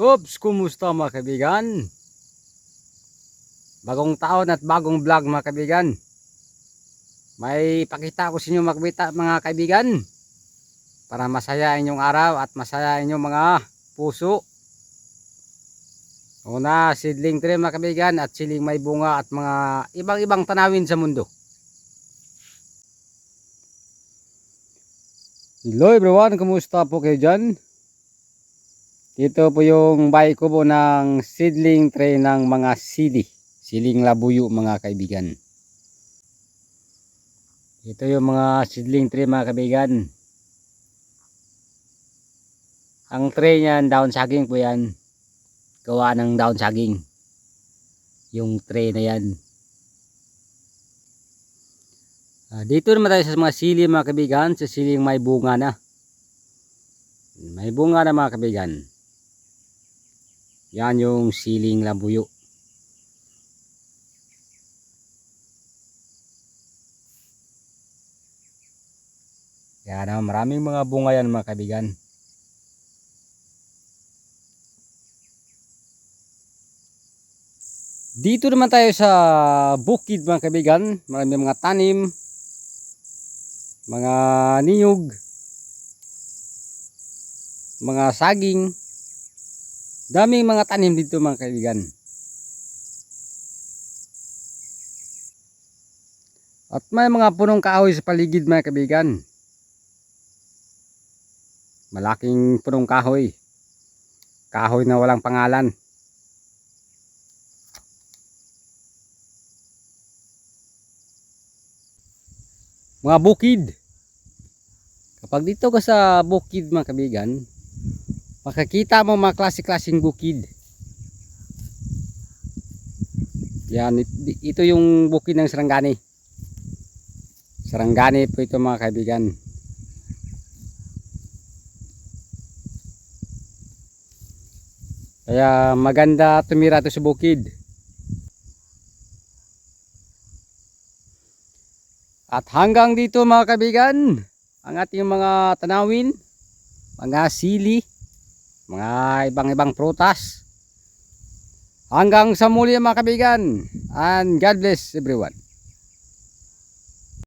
Oops, kumusta mga kaibigan? Bagong taon at bagong vlog mga kaibigan. May pakita ko sa inyo makbita mga kaibigan. Para masaya inyong araw at masaya inyong mga puso. Una, seedling tree mga kaibigan at siling may bunga at mga ibang-ibang tanawin sa mundo. Hello everyone, kumusta po kayo dyan? Dito po yung bahay ko po ng seedling tray ng mga sili. Siling labuyo mga kaibigan. Ito yung mga seedling tray mga kaibigan. Ang tray niyan, down saging po yan. Gawa ng down saging. Yung tray na yan. Ah, dito naman tayo sa mga sili mga kaibigan. Sa siling may bunga na. May bunga na mga kaibigan. Yan yung siling labuyo. Yan ah, maraming mga bunga yan mga kaibigan. Dito naman tayo sa bukid mga kaibigan. Maraming mga tanim. Mga niyog. Mga saging. Daming mga tanim dito mga kaibigan. At may mga punong kahoy sa paligid mga kaibigan. Malaking punong kahoy. Kahoy na walang pangalan. Mga bukid. Kapag dito ka sa bukid mga kaibigan, makakita mo mga klase-klaseng bukid. Yan, it- ito yung bukid ng Sarangani. Sarangani po ito mga kaibigan. Kaya maganda tumira ito sa bukid. At hanggang dito mga kaibigan, ang ating mga tanawin, mga sili, mga ibang-ibang prutas. Hanggang sa muli mga kaibigan, and God bless everyone.